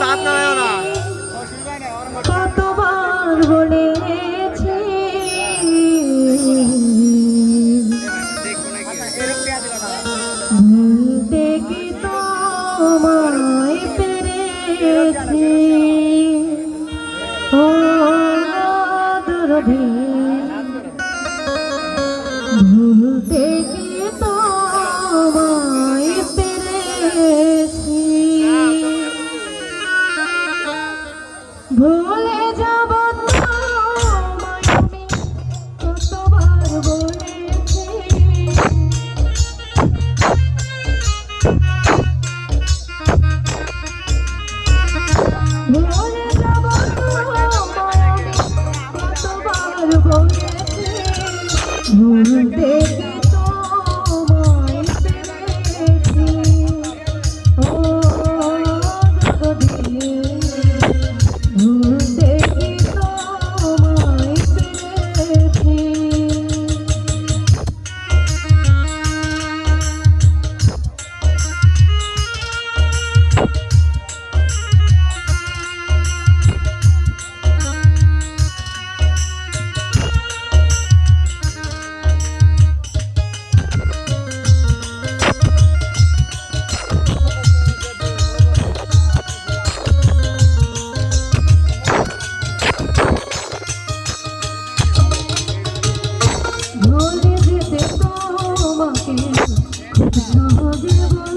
সাত না না কতবার বলেছি? ভুলতে কি তোমায় পেরেছি? ও পারব ভুলতে Oh,